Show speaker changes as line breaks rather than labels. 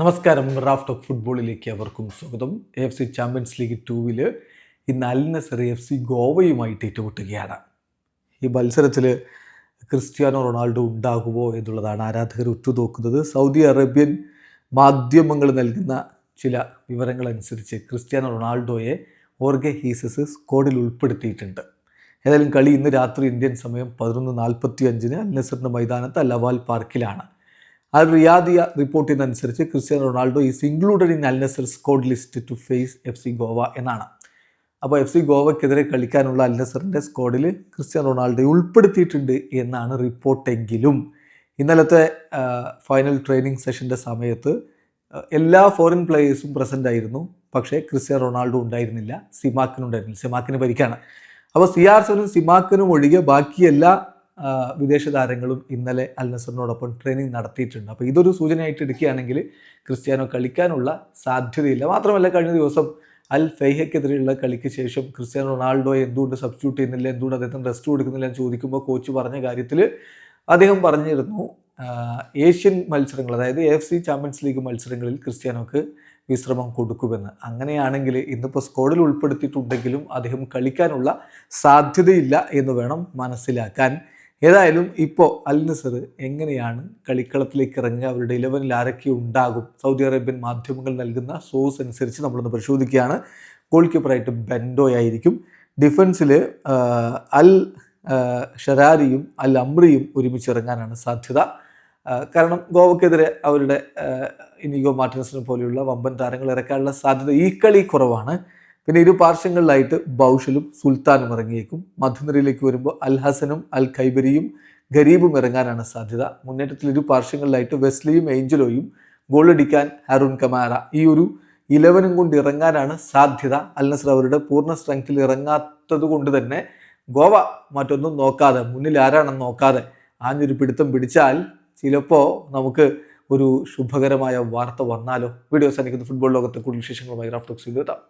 നമസ്കാരം raft of ഫുട്ബോളിലേക്ക് അവർക്കും സ്വാഗതം. എഫ് സി ചാമ്പ്യൻസ് ലീഗ് ടൂവിൽ ഇന്ന് അൽ എഫ് സി ഗോവയുമായിട്ട് ഏറ്റുമുട്ടുകയാണ്. ഈ മത്സരത്തിൽ ക്രിസ്ത്യാനോ റൊണാൾഡോ ഉണ്ടാകുമോ എന്നുള്ളതാണ് ആരാധകർ ഉറ്റുനോക്കുന്നത്. സൗദി അറേബ്യൻ മാധ്യമങ്ങൾ നൽകുന്ന ചില വിവരങ്ങളനുസരിച്ച് ക്രിസ്ത്യാനോ റൊണാൾഡോയെ ഓർഗെ ഹീസസ് സ്കോഡിൽ ഉൾപ്പെടുത്തിയിട്ടുണ്ട്. ഏതായാലും കളി ഇന്ന് രാത്രി ഇന്ത്യൻ സമയം പതിനൊന്ന് നാൽപ്പത്തി അഞ്ചിന് അൽ നസറിന്റെ മൈതാനത്ത് അലവാൽ പാർക്കിലാണ്. Al റിയാദിയ റിപ്പോർട്ടിനനുസരിച്ച് Cristiano Ronaldo is included in Al squad list to face F C Goa എന്നാണ്. അപ്പോൾ എഫ് സി ഗോവയ്ക്കെതിരെ കളിക്കാനുള്ള അൽ സ്കോഡിൽ ക്രിസ്ത്യാനോ റൊണാൾഡോയെ ഉൾപ്പെടുത്തിയിട്ടുണ്ട് എന്നാണ് റിപ്പോർട്ടെങ്കിലും ഇന്നലത്തെ ഫൈനൽ ട്രെയിനിങ് സെഷന്റെ സമയത്ത് എല്ലാ ഫോറിൻ പ്ലേയേഴ്സും പ്രസന്റ് ആയിരുന്നു. പക്ഷേ ക്രിസ്ത്യാനോ റൊണാൾഡോ ഉണ്ടായിരുന്നില്ല. സിമാക്കിനുണ്ടായിരുന്നില്ല. സിമാക്കിന് പരിക്കാണ് അപ്പോൾ സി ആർ സെവനും സിമാക്കിനും ഒഴികെ ബാക്കി എല്ലാ ആ, വിദേശ താരങ്ങളും ഇന്നലെ അൽ നസറിനോടൊപ്പം ട്രെയിനിങ് നടത്തിയിട്ടുണ്ട്. അപ്പോൾ ഇതൊരു സൂചനയായിട്ട് എടുക്കുകയാണെങ്കിൽ ക്രിസ്ത്യാനോ കളിക്കാനുള്ള സാധ്യതയില്ല. മാത്രമല്ല കഴിഞ്ഞ ദിവസം അൽ ഫെയ്ഹയ്ക്കെതിരെയുള്ള കളിക്ക് ശേഷം ക്രിസ്ത്യാനോ റൊണാൾഡോയെ എന്തുകൊണ്ട് സബ്സ്റ്റിറ്റ്യൂട്ട് ചെയ്യുന്നില്ല എന്തുകൊണ്ട് അദ്ദേഹം റെസ്റ്റ് കൊടുക്കുന്നില്ല എന്ന് ചോദിക്കുമ്പോൾ കോച്ച് പറഞ്ഞ കാര്യത്തിൽ അദ്ദേഹം പറഞ്ഞിരുന്നു ഏഷ്യൻ മത്സരങ്ങൾ അതായത് എഫ് സി ചാമ്പ്യൻസ് ലീഗ് മത്സരങ്ങളിൽ ക്രിസ്ത്യാനോക്ക് വിശ്രമം കൊടുക്കുമെന്ന്. അങ്ങനെയാണെങ്കിൽ ഇന്നിപ്പോൾ സ്ക്വാഡിൽ ഉൾപ്പെടുത്തിയിട്ടുണ്ടെങ്കിലും അദ്ദേഹം കളിക്കാനുള്ള സാധ്യതയില്ല എന്ന് വേണം മനസ്സിലാക്കാൻ. ഏതായാലും ഇപ്പോൾ അൽ നസർ എങ്ങനെയാണ് കളിക്കളത്തിലേക്ക് ഇറങ്ങുക? അവരുടെ ഇലവനിൽ ആരൊക്കെ ഉണ്ടാകും? സൗദി അറേബ്യൻ മാധ്യമങ്ങൾ നൽകുന്ന സോഴ്സ് അനുസരിച്ച് നമ്മളൊന്ന് പരിശോധിക്കുകയാണ്. ഗോൾ കീപ്പറായിട്ട് ബെൻഡോ ആയിരിക്കും. ഡിഫൻസിൽ അൽ ഷരാരിയും അൽ അമ്രിയും ഒരുമിച്ച് ഇറങ്ങാനാണ് സാധ്യത. കാരണം ഗോവക്കെതിരെ അവരുടെ ഇനിഗോ മാർട്ടിനസിനെ പോലെയുള്ള വമ്പൻ താരങ്ങൾ ഇറക്കാനുള്ള സാധ്യത ഈ കളി കുറവാണ്. പിന്നെ ഇരു പാർശ്വങ്ങളിലായിട്ട് ബൗഷലും സുൽത്താനും ഇറങ്ങിയേക്കും. മധുനിരയിലേക്ക് വരുമ്പോൾ അൽ ഹസനും അൽ ഖൈബരിയും ഗരീബും ഇറങ്ങാനാണ് സാധ്യത. മുന്നേറ്റത്തിൽ ഇരു പാർശ്വങ്ങളിലായിട്ട് വെസ്ലിയും ഏഞ്ചലോയും ഗോളടിക്കാൻ അരുൺ കമാര. ഈ ഒരു ഇലവനും കൊണ്ട് ഇറങ്ങാനാണ് സാധ്യത. അൽ നസർ അവരുടെ പൂർണ സ്ട്രെങ്ത്തിൽ ഇറങ്ങാത്തത് കൊണ്ട് തന്നെ ഗോവ മറ്റൊന്നും നോക്കാതെ മുന്നിൽ ആരാണെന്ന് നോക്കാതെ ആഞ്ഞൊരു പിടുത്തം പിടിച്ചാൽ ചിലപ്പോൾ നമുക്ക് ഒരു ശുഭകരമായ വാർത്ത വന്നാലോ? വീഡിയോ സാധിക്കുന്ന ഫുട്ബോൾ ലോകത്തെ കൂടുതൽ വിശേഷങ്ങളുമായി റാഫ്റ്റോക്സിൽ എത്താം.